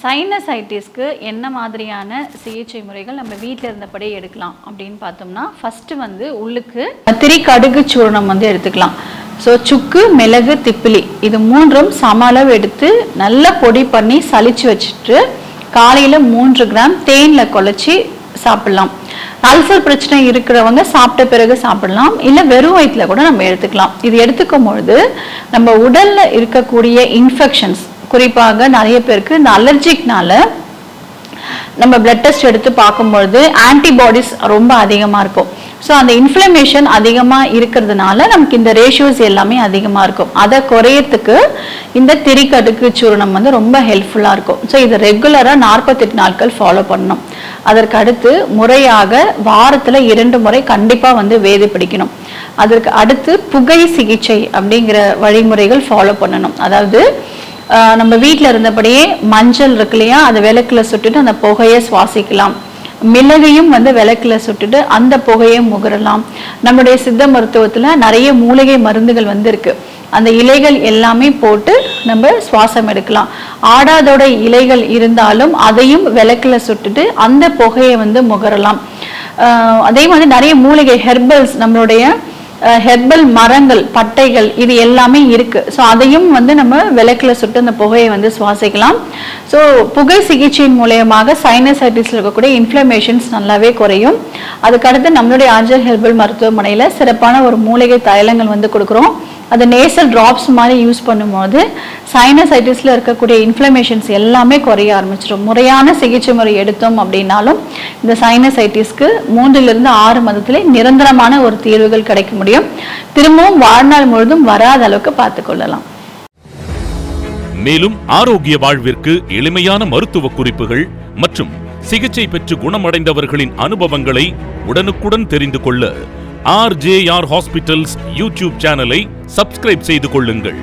சைனசைட்டிஸ்க்கு என்ன மாதிரியான சிகிச்சை முறைகள் நம்ம வீட்டில் இருந்தபடியே எடுக்கலாம் அப்படின்னு பார்த்தோம்னா ஃபஸ்ட்டு வந்து உள்ளுக்கு திரி கடுகு சூர்ணம் வந்து எடுத்துக்கலாம். ஸோ சுக்கு மிளகு திப்பிலி இது மூன்றும் சம அளவு எடுத்து நல்லா பொடி பண்ணி சலிச்சு வச்சுட்டு காலையில் மூன்று கிராம் தேனில் குழச்சி சாப்பிடலாம். அல்சர் பிரச்சனை இருக்கிறவங்க சாப்பிட்ட பிறகு சாப்பிடலாம். இல்லை வெறும் வயிற்றுல கூட நம்ம எடுத்துக்கலாம். இது எடுத்துக்கும் பொழுது நம்ம உடலில் இருக்கக்கூடிய இன்ஃபெக்ஷன்ஸ் குறிப்பாக நிறைய பேருக்கு இந்த அலர்ஜிக்னால நம்ம பிளட் டெஸ்ட் எடுத்து பார்க்கும்பொழுது ஆன்டிபாடிஸ் ரொம்ப அதிகமாக இருக்கும். ஸோ அந்த இன்ஃப்ளமேஷன் அதிகமாக இருக்கிறதுனால நமக்கு இந்த ரேஷியோஸ் எல்லாமே அதிகமாக இருக்கும். அதை குறையத்துக்கு இந்த திரிக்கடுக்கு சூரணம் வந்து ரொம்ப ஹெல்ப்ஃபுல்லாக இருக்கும். ஸோ இது ரெகுலராக நாற்பத்தெட்டு நாட்கள் ஃபாலோ பண்ணணும். அதற்கு அடுத்து முறையாக வாரத்தில் இரண்டு முறை கண்டிப்பாக வந்து வேதி பிடிக்கணும். அதற்கு அடுத்து புகை சிகிச்சை அப்படிங்கிற வழிமுறைகள் ஃபாலோ பண்ணணும். அதாவது நம்ம வீட்டில் இருந்தபடியே மஞ்சள் இருக்கு இல்லையா அதை விளக்குல சுட்டுட்டு அந்த புகையை சுவாசிக்கலாம். மிளகையும் வந்து விளக்கில் சுட்டுட்டு அந்த புகையை முகரலாம். நம்முடைய சித்த மருத்துவத்தில் நிறைய மூலிகை மருந்துகள் வந்து இருக்கு அந்த இலைகள் எல்லாமே போட்டு நம்ம சுவாசம் எடுக்கலாம். ஆடாதோட இலைகள் இருந்தாலும் அதையும் விளக்கில் சுட்டுட்டு அந்த புகையை வந்து முகரலாம். அதே மாதிரி நிறைய மூலிகை ஹெர்பல்ஸ் நம்மளுடைய ஹெர்பல் மரங்கள் பட்டைகள் இது எல்லாமே இருக்கு. ஸோ அதையும் வந்து நம்ம விளக்கில் சுட்டு அந்த புகையை வந்து சுவாசிக்கலாம். ஸோ புகை சிகிச்சையின் மூலயமாக சைனசைட்டிஸில் இருக்கக்கூடிய இன்ஃப்ளமேஷன்ஸ் நல்லாவே குறையும். அதுக்கடுத்து நம்மளுடைய ஆஞ்சர் ஹெர்பல் மருத்துவமனையில் சிறப்பான ஒரு மூலிகை தைலங்கள் வந்து கொடுக்குறோம். அது நேசல் ட்ராப்ஸ் மாதிரி யூஸ் பண்ணும்போது சைனசைட்டிஸில் இருக்கக்கூடிய இன்ஃப்ளமேஷன்ஸ் எல்லாமே குறைய ஆரம்பிச்சிடும். முறையான சிகிச்சை முறை எடுத்தோம் அப்படின்னாலும் இந்த சைனசைட்டிஸ்க்கு மூன்றிலிருந்து ஆறு மாதத்திலே நிரந்தரமான ஒரு தீர்வுகள் கிடைக்க முடியும். திரும்பவும் வாழ்நாள் முழுதும் வராத அளவுக்கு பார்த்துக்கொள்ளலாம் மேலும் ஆரோக்கிய வாழ்விற்கு எளிமையான மருத்துவ குறிப்புகள் மற்றும் சிகிச்சை பெற்று குணமடைந்தவர்களின் அனுபவங்களை உடனுக்குடன் தெரிந்து கொள்ள ஆர்ஜேஆர் ஹாஸ்பிட்டல்ஸ் யூடியூப் சேனலை சப்ஸ்கிரைப் செய்து கொள்ளுங்கள்.